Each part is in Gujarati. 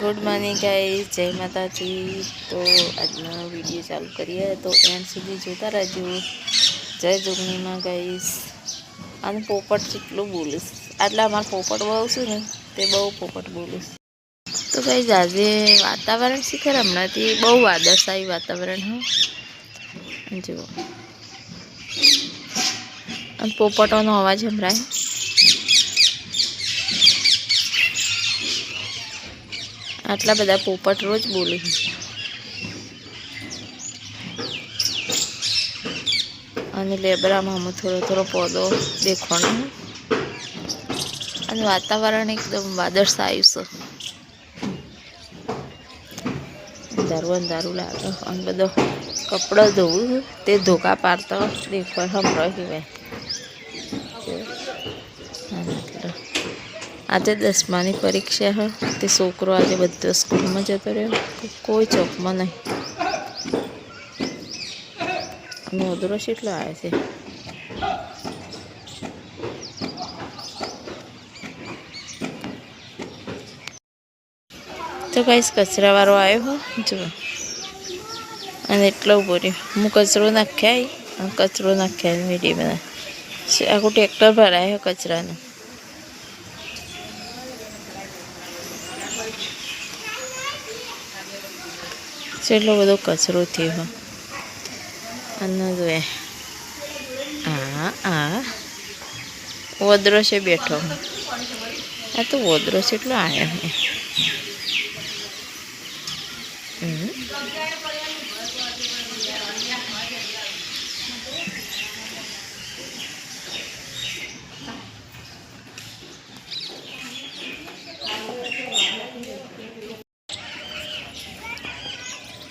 ગુડ મોર્નિંગ ગાઈઝ, જય માતાજી. તો આજનો વીડિયો ચાલુ કરીએ તો એન્ડ સુધી જોતા રહેજો. જય જોગણીમાં ગાઈઝ. અને પોપટ જેટલું બોલીશ. આટલે અમારા પોપટ બહુ છું ને, તે બહુ પોપટ બોલીશ. તો ગાઈઝ, આજે વાતાવરણ શીખર હમણાંથી બહુ વાદળશાહી વાતાવરણ, હા. જુઓ. અને પોપટોનો અવાજ સંભળાય. આટલા બધા પોપટ રોજ બોલે અને લેબરામાં હું થોડો થોડો પોદો દેખવાનો. અને વાતાવરણ એકદમ વાદળછાયું છે. અંધારું અંધારું લાગે અને બધો કપડો ધોવું તે ધોકા પાડતો દેખવા હમણાં આજે દસમાની પરીક્ષા હ. તે છોકરો આજે બધો સ્કૂલમાં જતો રહ્યો. કોઈ ચોકમાં નહીં. ઓદરો કેટલો આવે છે. તો કઈશ કચરાવાળો આવ્યો હો. જુઓ. અને એટલો ઊભો રહ્યો. હું કચરો નાખ્યા કચરો નાખ્યા વીડિયો બધા આખું ટ્રેક્ટર ભરાયો કચરાનું. એટલો બધો કચરો થયો. અને જોએ આ આ. વદરો છે બેઠો. આ તો વદરો છે, એટલો આવ્યો હમ.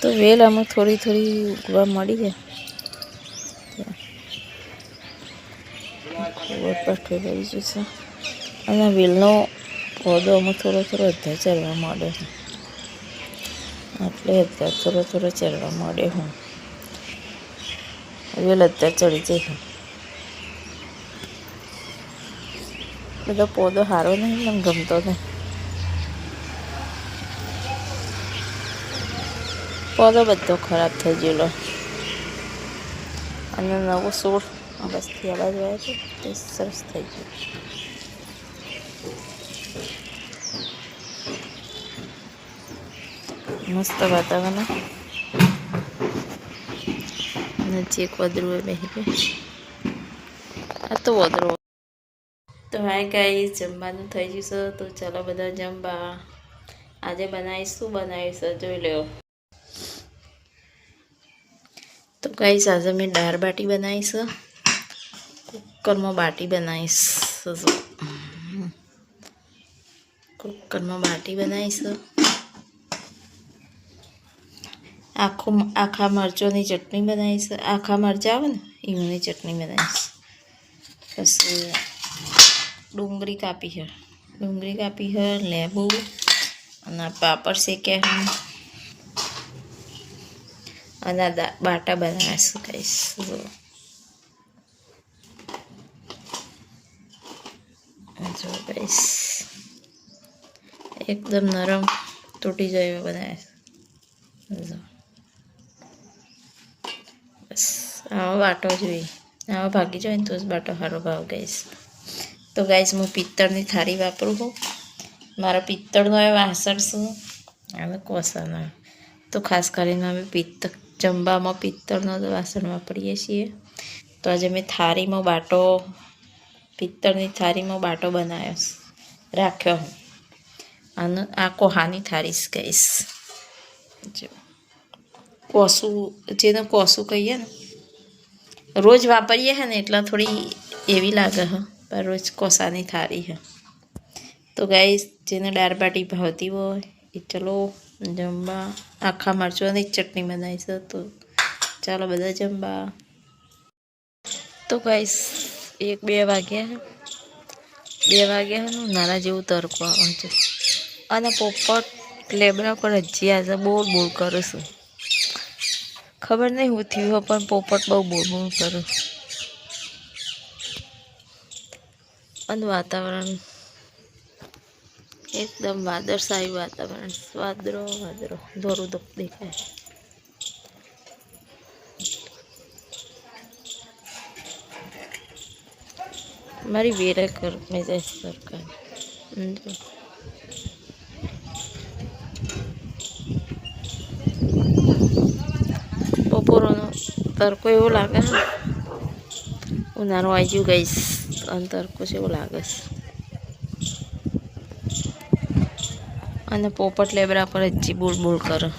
તો વેલ અમુક થોડી થોડી ઉગવા મળી છે. ખબર પઠે કરી જશે અને વેલનો પોદો અમુક થોડો થોડો અધા ચડવા માંડે છે. એટલે અધા થોડો થોડો ચડવા માંડે હું. વેલ અધા ચડી જાય બધો પોદો સારો નહીં મને ગમતો નહીં પોદો બધો ખરાબ થઈ ગયેલો. અને નવો સોળ બસથી અવાજ આવ્યો છે, તે સરસ થઈ ગયું. મસ્ત વાતાવરણ. નજીક વદરું બેસી ગયું આ તો વદરો તો હાય ગાઈ જમવાનું થઈ ગયું છે, તો ચાલો બધા જમવા. આજે બનાવીશ શું બનાવીશ, જોઈ લો તો ગાઈશ આજે મેં દાળ બાટી બનાવીશ કુકરમાં બાટી બનાવીશ. કુકરમાં બાટી બનાવીશ. આખું આખા મરચોની ચટણી બનાવીશ. આખા મરચાં આવે ને એમની ચટણી બનાવીશ. પછી ડુંગળી કાપી છે. ડુંગળી કાપી છે, લેબુ અને પાપડ શેક્યા દા- બાટા બનાવીશું કહીશ જો. એકદમ નરમ તૂટી જાય એવા બનાવે બસ, આવો બાટો જોઈએ. આવો ભાગી જાય ને તો જ બાટો સારો ભાવ ગઈશ તો ગાઈશ હું પિત્તળની થાળી વાપરું છું. મારા પિત્તળનો એ વાસણ છું અને કોસાનો તો ખાસ કરીને અમે પિત્તળ જમવામાં પિત્તળનો વાસણ વાપરીએ છીએ. તો આજે મેં થાળીમાં બાટો, પિત્તળની થાળીમાં બાટો બનાવ્યો. રાખ્યો હું. અને આ કોહાની થાળી જ કહીશ. જો. કોસું, જેને કોસું કહીએ ને. રોજ વાપરીએ હે ને એટલે થોડી એવી લાગે હ, પણ રોજ કોસાની થાળી હ. તો ગાઈશ જેને દાળ બાટી ભાવતી હોય ચલો જમવા, આખા મરચાંની ચટણી બનાવી તો ચાલો બધા જમવા. તો ગાઈસ એક બે વાગ્યા બે વાગ્યા નાના જેવું તરકો આવે છે. અને પોપટ લેબરા પર હજી આજે બહુ બોલ કરું છું. ખબર નહીં હું થયું પણ પોપટ બહુ બોલ બોલ કરું અને વાતાવરણ એકદમ વાદળછાયું વાતાવરણ વાદરો વાદળો ધોરું ધોક દેખાય. મારી વેરા કર મેં જાય સરકાર. બપોરનો તડકો એવો લાગે ને? ઉનાળો આવી ગયું ગઈશ અને તડકો છે એવો લાગે છે. અને પોપટ લેબરા પર જ બોલ બોલ કરે.